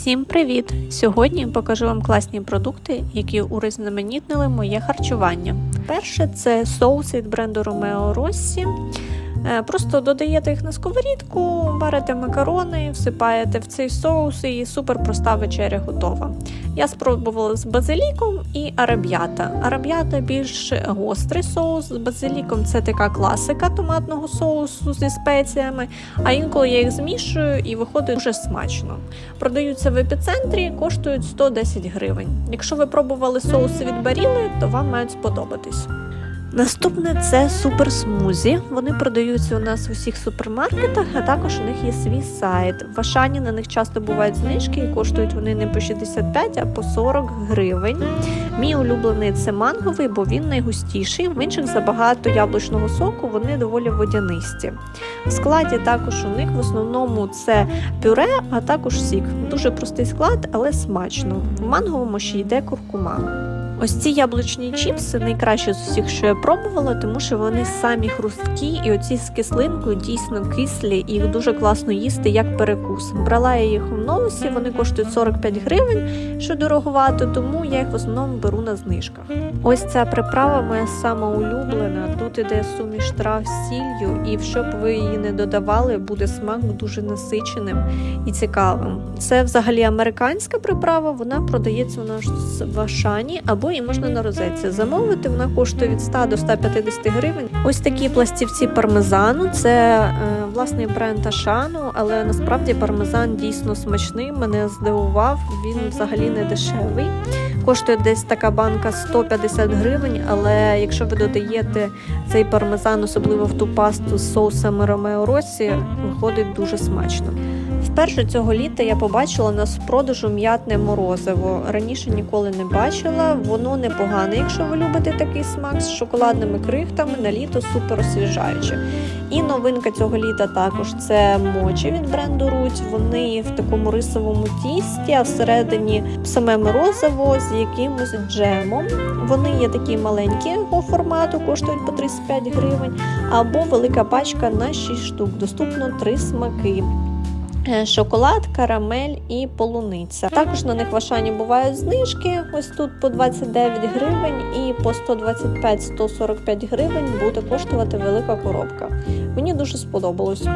Всім привіт! Сьогодні покажу вам класні продукти, які урізноманітнили моє харчування. Перше це соус від бренду Romeo Rossi. Е, Просто додаєте їх на сковорідку, варите макарони, всипаєте в цей соус і супер проста вечеря готова. Я спробувала з базиліком і араб'ята. Араб'ята більш гострий соус, з базиліком це така класика томатного соусу зі спеціями, а інколи я їх змішую і виходить дуже смачно. Продаються в епіцентрі, коштують 110 гривень. Якщо ви пробували соуси від Баріли, то вам мають сподобатись. Наступне це супер смузі. Вони продаються у нас в усіх супермаркетах, а також у них є свій сайт. В Ашані на них часто бувають знижки і коштують вони не по 65, а по 40 гривень. Мій улюблений це манговий, бо він найгустіший. В інших забагато яблучного соку, вони доволі водянисті. В складі також у них в основному це пюре, а також сік. Дуже простий склад, але смачно. В манговому ще йде куркума. Ось ці яблучні чіпси найкраще з усіх, що я пробувала, тому що вони самі хрусткі, і оці з кислинкою дійсно кислі, їх дуже класно їсти як перекус. Брала я їх у новусі, вони коштують 45 гривень, що дороговато, тому я їх в основному беру на знижках. Ось ця приправа моя сама улюблена. Тут іде суміш трав з сіллю, і що б ви її не додавали, буде смак дуже насиченим і цікавим. Це взагалі американська приправа, вона продається у нас в Ашані або її можна на розетці замовити. Вона коштує від 100 до 150 гривень. Ось такі пластівці пармезану. Це е, власний бренд Ашану, але насправді пармезан дійсно смачний. Мене здивував. Він взагалі не дешевий. Коштує десь така банка 150 гривень, але якщо ви додаєте цей пармезан, особливо в ту пасту з соусами Ромео Росі, виходить дуже смачно. Вперше цього літа я побачила на продажу м'ятне морозиво. Раніше ніколи не бачила. Воно непогане, якщо ви любите такий смак з шоколадними крихтами на літо супер освіжаюче. І новинка цього літа також це мочі від бренду Руть. Вони в такому рисовому тісті, а всередині саме морозиво з якимось джемом. Вони є такі маленького формату, коштують по 35 гривень, або велика пачка на 6 штук. Доступно 3 смаки. Шоколад, карамель і полуниця. Також на них в Ашані бувають знижки. Ось тут по 29 гривень і по 125-145 гривень буде коштувати велика коробка. Мені дуже сподобалось.